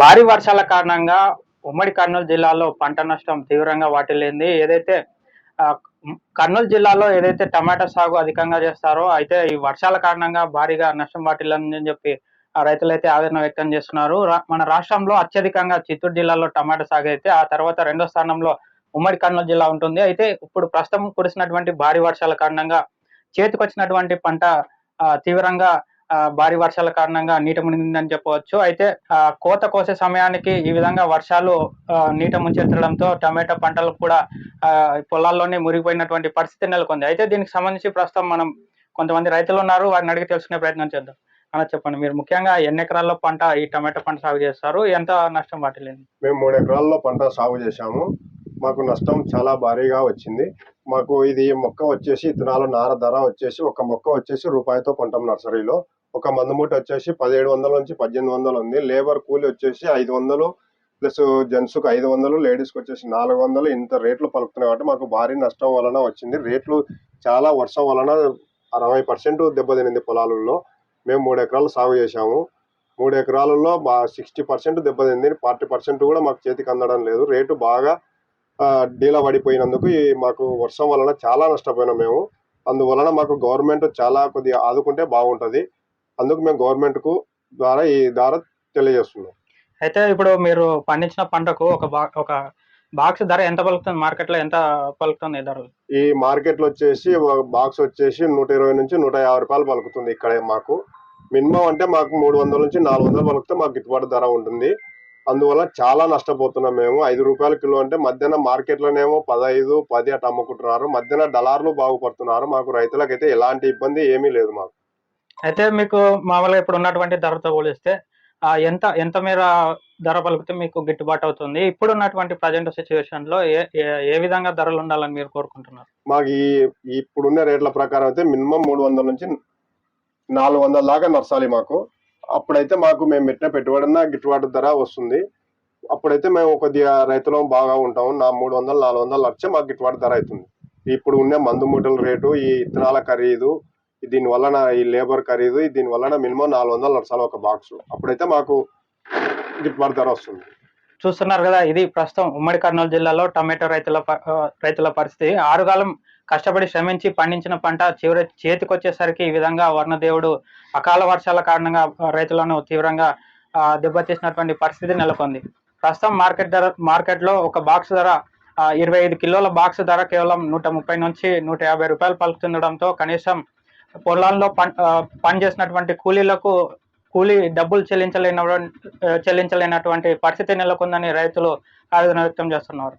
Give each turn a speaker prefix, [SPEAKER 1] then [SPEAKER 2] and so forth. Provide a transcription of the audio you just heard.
[SPEAKER 1] భారీ వర్షాల కారణంగా ఉమ్మడి కర్నూలు జిల్లాలో పంట నష్టం తీవ్రంగా వాటిల్లింది. ఏదైతే కర్నూలు జిల్లాలో ఏదైతే టమాటా సాగు అధికంగా చేస్తారో అయితే ఈ వర్షాల కారణంగా భారీగా నష్టం వాటిల్లిందని చెప్పి రైతులైతే ఆవేదన వ్యక్తం చేస్తున్నారు. మన రాష్ట్రంలో అత్యధికంగా చిత్తూరు జిల్లాలో టమాటా సాగు అయితే ఆ తర్వాత రెండో స్థానంలో ఉమ్మడి కర్నూలు జిల్లా ఉంటుంది. అయితే ఇప్పుడు ప్రస్తుతం కురిసినటువంటి భారీ వర్షాల కారణంగా చేతికొచ్చినటువంటి పంట తీవ్రంగా భారీ వర్షాల కారణంగా నీట మునిగిందని చెప్పవచ్చు. అయితే కోత కోసే సమయానికి ఈ విధంగా వర్షాలు నీట ముంచెత్తడంతో టమాటా పంటలు కూడా పొలాల్లోనే మురిగిపోయినటువంటి పరిస్థితి నెలకొంది. అయితే దీనికి సంబంధించి ప్రస్తుతం మనం కొంతమంది రైతులు ఉన్నారు. వారిని అడిగి తెలుసుకునే ప్రయత్నం చేద్దాం. అలా చెప్పండి. మీరు ముఖ్యంగా ఎన్ని ఎకరాల్లో పంట ఈ టమాటా పంట సాగు చేస్తారు? ఎంత నష్టం వాటిల్లింది?
[SPEAKER 2] మేము మూడు ఎకరాల్లో పంట సాగు చేశాము. మాకు నష్టం చాలా భారీగా వచ్చింది. మాకు ఇది మొక్క వచ్చేసి ఇతనాలు నార ధర వచ్చేసి ఒక మొక్క వచ్చేసి రూపాయితో కొంటాం నర్సరీలో. ఒక మందమూట వచ్చేసి పదిహేడు వందల నుంచి పద్దెనిమిది వందలు ఉంది. లేబర్ కూలి వచ్చేసి ఐదు వందలు ప్లస్ జెంట్స్కి ఐదు వందలు లేడీస్కి వచ్చేసి నాలుగు వందలు. ఇంత రేట్లు పలుకుతున్నాయి కాబట్టి మాకు భారీ నష్టం వలన వచ్చింది. రేట్లు చాలా వర్షం వలన అరవై పర్సెంట్ దెబ్బతినింది పొలాలలో. మేము మూడు ఎకరాలు సాగు చేశాము. మూడు ఎకరాలలో బా సిక్స్టీ పర్సెంట్ దెబ్బతింది. ఫార్టీ పర్సెంట్ కూడా మాకు చేతికి అందడం లేదు. రేటు బాగా ఆ, డీలా పడిపోయినందుకు ఈ మాకు వర్షం వలన చాలా నష్టపోయినాం మేము. అందువలన మాకు గవర్నమెంట్ చాలా కొద్దిగా ఆదుకుంటే బాగుంటుంది. అందుకు మేము గవర్నమెంట్కు ద్వారా ఈ ద్వారా తెలియజేస్తున్నాం.
[SPEAKER 1] అయితే ఇప్పుడు మీరు పండించిన పంటకు ఒక బా ఒక బాక్స్ ధర ఎంత పలుకుతుంది? మార్కెట్లో ఎంత పలుకుతుంది ఈ ధర
[SPEAKER 2] ఈ మార్కెట్లో వచ్చేసి ఒక బాక్స్ వచ్చేసి నూట ఇరవై నుంచి నూట యాభై రూపాయలు పలుకుతుంది ఇక్కడ మాకు. మినిమం అంటే మాకు మూడు వందల నుంచి నాలుగు వందలు పలికితే మాకు గిట్టుబాటు ధర ఉంటుంది. అందువల్ల చాలా నష్టపోతున్నాం మేము. ఐదు రూపాయల కిలో అంటే మధ్యాహ్నం మార్కెట్లోనేమో పదహైదు పది అట్లా అమ్ముకుంటున్నారు. మధ్యాహ్నం డలార్లు బాగుపడుతున్నారు. మాకు రైతులకైతే ఎలాంటి ఇబ్బంది ఏమీ లేదు మాకు.
[SPEAKER 1] అయితే మీకు మామూలుగా ఇప్పుడు ఉన్నటువంటి ధరతో పోలిస్తే ఎంత ఎంత మేర ధర పలికితే మీకు గిట్టుబాటు అవుతుంది? ఇప్పుడు ఉన్నటువంటి ప్రజెంట్ సిచ్యువేషన్లో ఏ ఏ- ఏ విధంగా ధరలు ఉండాలని మీరు కోరుకుంటున్నారు?
[SPEAKER 2] మాకు ఈ ఇప్పుడున్న రేట్ల ప్రకారం అయితే మినిమం మూడు వందల నుంచి నాలుగు వందల దాకా నర్సాలి మాకు. అప్పుడైతే మాకు మేము పెట్టిన పెట్టుబడిన గిట్టుబాటు ధర వస్తుంది. అప్పుడైతే మేము కొద్దిగా రైతులం బాగా ఉంటాము. నా మూడు వందలు నాలుగు వందలు వచ్చే మాకు గిట్టుబాటు ధర అవుతుంది. ఇప్పుడు ఉన్న మందు మూటల రేటు ఈ ఇత్తనాల ఖరీదు దీని వలన ఈ లేబర్ ఖరీదు దీని వలన మినిమం నాలుగు వందలు నడచాలి ఒక బాక్స్. అప్పుడైతే మాకు గిట్టుబాటు ధర వస్తుంది.
[SPEAKER 1] చూస్తున్నారు కదా ఇది ప్రస్తుతం ఉమ్మడి కర్నూలు జిల్లాలో టమాటో రైతుల ప- రైతుల పరిస్థితి. ఆరుగాలం కష్టపడి శ్రమించి పండించిన పంట చివరి చేతికొచ్చేసరికి ఈ విధంగా వర్ణదేవుడు అకాల వర్షాల కారణంగా రైతులను తీవ్రంగా దెబ్బతీసినటువంటి పరిస్థితి నెలకొంది. ప్రస్తుతం మార్కెట్ ధర మార్కెట్లో ఒక బాక్స్ ధర ఇరవై ఐదు కిలోల బాక్స్ ధర కేవలం నూట ముప్పై నుంచి నూట యాభై రూపాయలు పలుకుతుండడంతో కనీసం పొలాల్లో పని పని చేసినటువంటి కూలీలకు కూలీ డబ్బులు చెల్లించలేన చెల్లించలేనటువంటి పరిస్థితి నెలకొందని రైతులు ఆవేదన వ్యక్తం చేస్తున్నారు.